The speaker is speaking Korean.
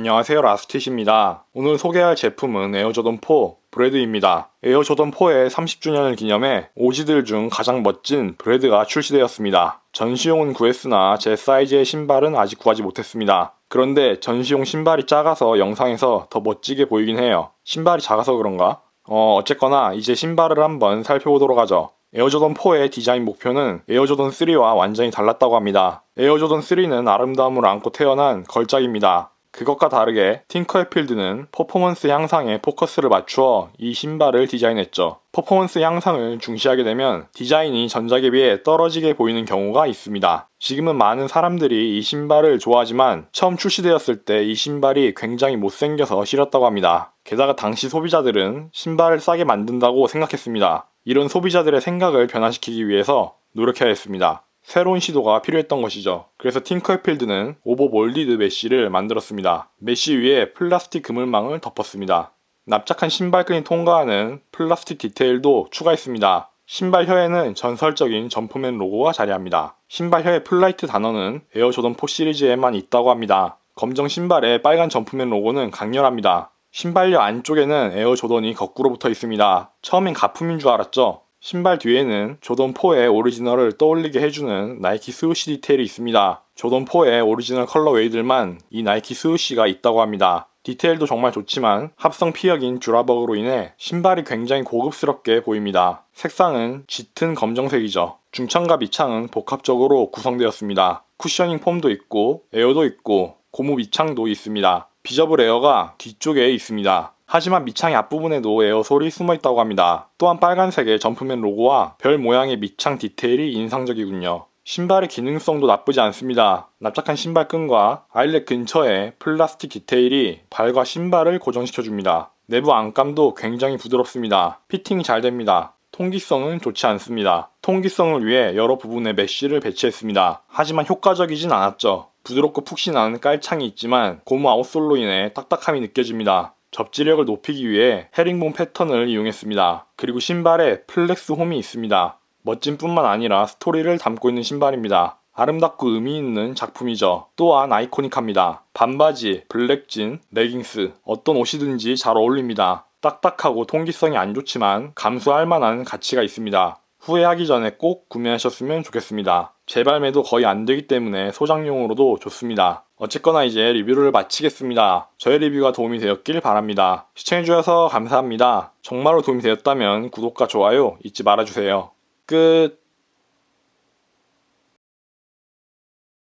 안녕하세요 라스티시입니다. 오늘 소개할 제품은 에어조던 4 브레드입니다. 에어 조던 4의 30주년을 기념해 오지들 중 가장 멋진 브레드가 출시되었습니다. 전시용은 구했으나 제 사이즈의 신발은 아직 구하지 못했습니다. 그런데 전시용 신발이 작아서 영상에서 더 멋지게 보이긴 해요. 신발이 작아서 그런가? 어, 어쨌거나 이제 신발을 한번 살펴보도록 하죠. 에어조던 4의 디자인 목표는 에어조던 3와 완전히 달랐다고 합니다. 에어조던 3는 아름다움을 안고 태어난 걸작입니다. 그것과 다르게 팅커의필드는 퍼포먼스 향상에 포커스를 맞추어 이 신발을 디자인했죠. 퍼포먼스 향상을 중시하게 되면 디자인이 전작에 비해 떨어지게 보이는 경우가 있습니다. 지금은 많은 사람들이 이 신발을 좋아하지만 처음 출시되었을 때 이 신발이 굉장히 못생겨서 싫었다고 합니다. 게다가 당시 소비자들은 신발을 싸게 만든다고 생각했습니다. 이런 소비자들의 생각을 변화시키기 위해서 노력해야 했습니다. 새로운 시도가 필요했던 것이죠. 그래서 팅커필드는 오버 몰디드 메쉬를 만들었습니다. 메쉬 위에 플라스틱 그물망을 덮었습니다. 납작한 신발끈이 통과하는 플라스틱 디테일도 추가했습니다. 신발 혀에는 전설적인 점프맨 로고가 자리합니다. 신발 혀의 플라이트 단어는 에어 조던 4 시리즈에만 있다고 합니다. 검정 신발에 빨간 점프맨 로고는 강렬합니다. 신발려 안쪽에는 에어 조던이 거꾸로 붙어 있습니다. 처음엔 가품인 줄 알았죠? 신발 뒤에는 조던 4의 오리지널을 떠올리게 해주는 나이키 스우시 디테일이 있습니다. 조던 4의 오리지널 컬러웨이들만 이 나이키 스우시가 있다고 합니다. 디테일도 정말 좋지만 합성 피혁인 듀라벅으로 인해 신발이 굉장히 고급스럽게 보입니다. 색상은 짙은 검정색이죠. 중창과 밑창은 복합적으로 구성되었습니다. 쿠셔닝 폼도 있고 에어도 있고 고무 밑창도 있습니다. 비저블 에어가 뒤쪽에 있습니다. 하지만 밑창의 앞부분에도 에어솔이 숨어 있다고 합니다. 또한 빨간색의 점프맨 로고와 별 모양의 밑창 디테일이 인상적이군요. 신발의 기능성도 나쁘지 않습니다. 납작한 신발끈과 아일렛 근처에 플라스틱 디테일이 발과 신발을 고정시켜줍니다. 내부 안감도 굉장히 부드럽습니다. 피팅이 잘 됩니다. 통기성은 좋지 않습니다. 통기성을 위해 여러 부분에 메쉬를 배치했습니다. 하지만 효과적이진 않았죠. 부드럽고 푹신한 깔창이 있지만 고무 아웃솔로 인해 딱딱함이 느껴집니다. 접지력을 높이기 위해 헤링본 패턴을 이용했습니다. 그리고 신발에 플렉스 홈이 있습니다. 멋진 뿐만 아니라 스토리를 담고 있는 신발입니다. 아름답고 의미 있는 작품이죠. 또한 아이코닉합니다. 반바지, 블랙진, 레깅스, 어떤 옷이든지 잘 어울립니다. 딱딱하고 통기성이 안 좋지만 감수할 만한 가치가 있습니다. 후회하기 전에 꼭 구매하셨으면 좋겠습니다. 재발매도 거의 안 되기 때문에 소장용으로도 좋습니다. 어쨌거나 이제 리뷰를 마치겠습니다. 저의 리뷰가 도움이 되었길 바랍니다. 시청해주셔서 감사합니다. 정말로 도움이 되었다면 구독과 좋아요 잊지 말아주세요. 끝.